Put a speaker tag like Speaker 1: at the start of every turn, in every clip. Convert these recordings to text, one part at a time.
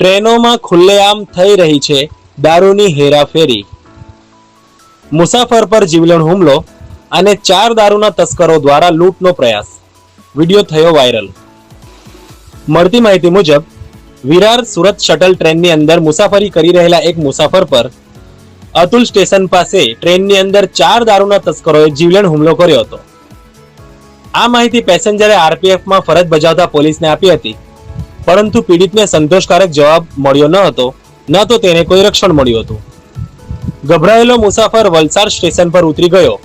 Speaker 1: ટ્રેનોમાં ખુલ્લેઆમ થઈ રહી છે દારૂની હેરાફેરી. મુસાફર પર જીવલેણ હુમલો અને ચાર દારૂના તસ્કરો દ્વારા લૂંટનો પ્રયાસ. વીડિયો થયો વાયરલ. મળતી માહિતી મુજબ, વિરાર સુરત શટલ ટ્રેનની અંદર મુસાફરી કરી રહેલા એક મુસાફર પર અતુલ સ્ટેશન પાસે ટ્રેનની અંદર ચાર દારૂના તસ્કરોએ જીવલેણ હુમલો કર્યો હતો. આ માહિતી પેસેન્જરે આરપીએફમાં ફરજ બજાવતા પોલીસને આપી હતી. પરંતુ પીડિતને સંતોષકારક જવાબ મળ્યો ન હતો. ન તો તેને કોઈ રક્ષણ મળ્યું હતું. ગભરાયેલો મુસાફર વલસાડ સ્ટેશન પર ઉતરી ગયો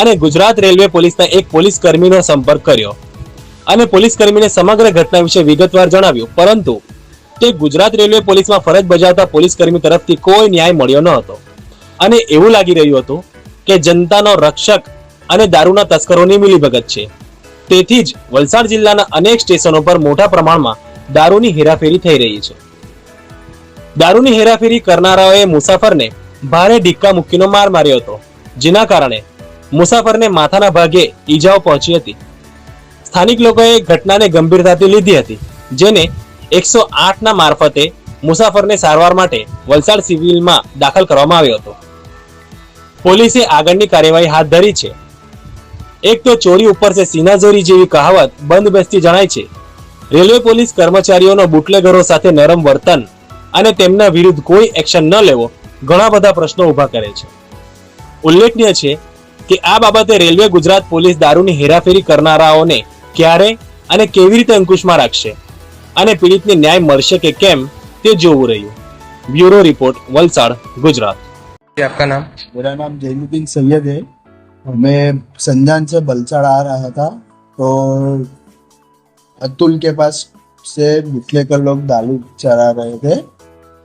Speaker 1: અને ગુજરાત રેલવે પોલીસના એક પોલીસ કર્મીનો સંપર્ક કર્યો. અને પોલીસ કર્મીને સમગ્ર ઘટના વિશે વિગતવાર જણાવ્યું. પરંતુ તે ગુજરાત રેલવે પોલીસમાં ફરજ બજાવતા પોલીસ કર્મી તરફથી કોઈ ન્યાય મળ્યો ન હતો. અને એવું લાગી રહ્યું હતું કે જનતાનો રક્ષક અને દારૂના તસ્કરોની મિલીભગત છે. તેથી જ વલસાડ જિલ્લાના અનેક સ્ટેશનો પર મોટા પ્રમાણમાં દારૂની હેરાફેરી થઈ રહી છે. દારૂની હેરાફેરી કરનારાઓએ મુસાફરને ભારે ઢીક્કા મૂકીનો માર માર્યો હતો, જેના કારણે મુસાફરને માથાના ભાગે ઈજાઓ પહોંચી હતી. સ્થાનિક લોકોએ ઘટનાને ગંભીરતાથી લીધી હતી, જેને એકસો આઠના મારફતે મુસાફરને સારવાર માટે વલસાડ સિવિલમાં દાખલ કરવામાં આવ્યો હતો. પોલીસે આગળની કાર્યવાહી હાથ ધરી છે. એક તો ચોરી ઉપર છે સીનાજોરી જેવી કહાવત બંધ બેસતી જણાય છે રેલવે પોલીસ કર્મચારીઓનો બુટલેગરો સાથે નરમ વર્તન અને તેમના વિરુદ્ધ કોઈ એક્શન ન લેવો ઘણા બધા પ્રશ્નો ઊભા કરે છે ઉલ્લેખનીય છે કે આ બાબતે રેલવે ગુજરાત પોલીસ દારૂની હેરાફેરી કરનારાઓને ક્યારે અને કેવી રીતે અંકુશમાં રાખશે અને પીડિતને ન્યાય મળશે કે કેમ તે જોવું રહ્યું બ્યુરો રિપોર્ટ વલસાડ ગુજરાત
Speaker 2: जी आपका नाम
Speaker 3: मेरा नाम जैनुद्दीन सैयद है मैं संजान से बलसाड़ आ रहा था तो अतुल के पास से बुटलेकर लोग दारू चरा रहे थे।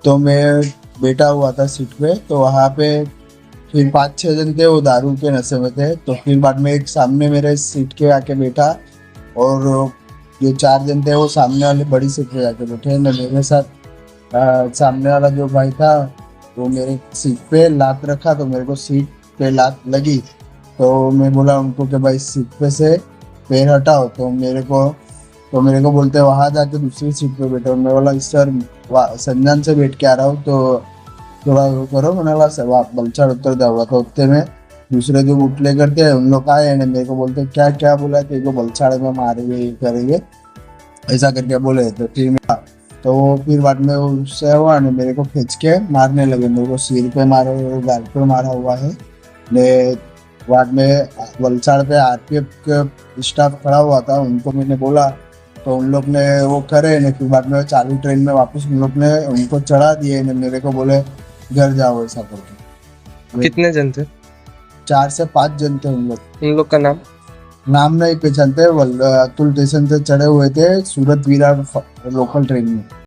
Speaker 3: तो मैं बैठा हुआ था सीट पे तो वहाँ पे फिर पाँच छः जन थे वो दारू के नशे में थे। तो फिर बाद में एक सामने मेरे सीट के आके बैठा और जो चार जन थे वो सामने वाले बड़ी सीट पे जाके बैठे। न मेरे साथ आ, सामने वाला जो भाई था वो मेरे सीट पे लात रखा तो मेरे को सीट पे लात लगी। तो मैं बोला उनको कि भाई सीट पे से पैर हटाओ। तो मेरे को तो मेरे को बोलते हैं, वहाँ जाके दूसरी सीट पे बैठो। मैं बोला, सर संजान से बैठ के आ रहा हूँ तो थोड़ा वो करो। मैंने बोला बलचाड़ उतर जाऊँगा तो उतने में। दूसरे जो बुटले करते हैं उन लोग आए हैं, मेरे को बोलते क्या क्या बोला कि को बलचाड़ में मारेंगे, ये करेंगे। ऐसा करके बोले तो फिर तो वो फिर बाद में उससे हुआ, ने मेरे को खींच के मारने लगे। मेरे को सिर पे मारे, गाल पे मारा हुआ है। ने बाद में वलसाड़ पे आरपीएफ का स्टाफ खड़ा हुआ था, उनको मैंने बोला तो उन लोग ने वो करे ने फिर बाद में चालू ट्रेन में वापस उन लोग ने उनको चढ़ा दिए ने मेरे को बोले घर जाओ ऐसा करके
Speaker 2: कितने जन थे
Speaker 3: चार से पांच जन थे उन लोग
Speaker 2: उन लोग का नाम
Speaker 3: नाम नहीं पहचानते वल- अतुल स्टेशन से चढ़े हुए थे सूरत विरार लोकल ट्रेन में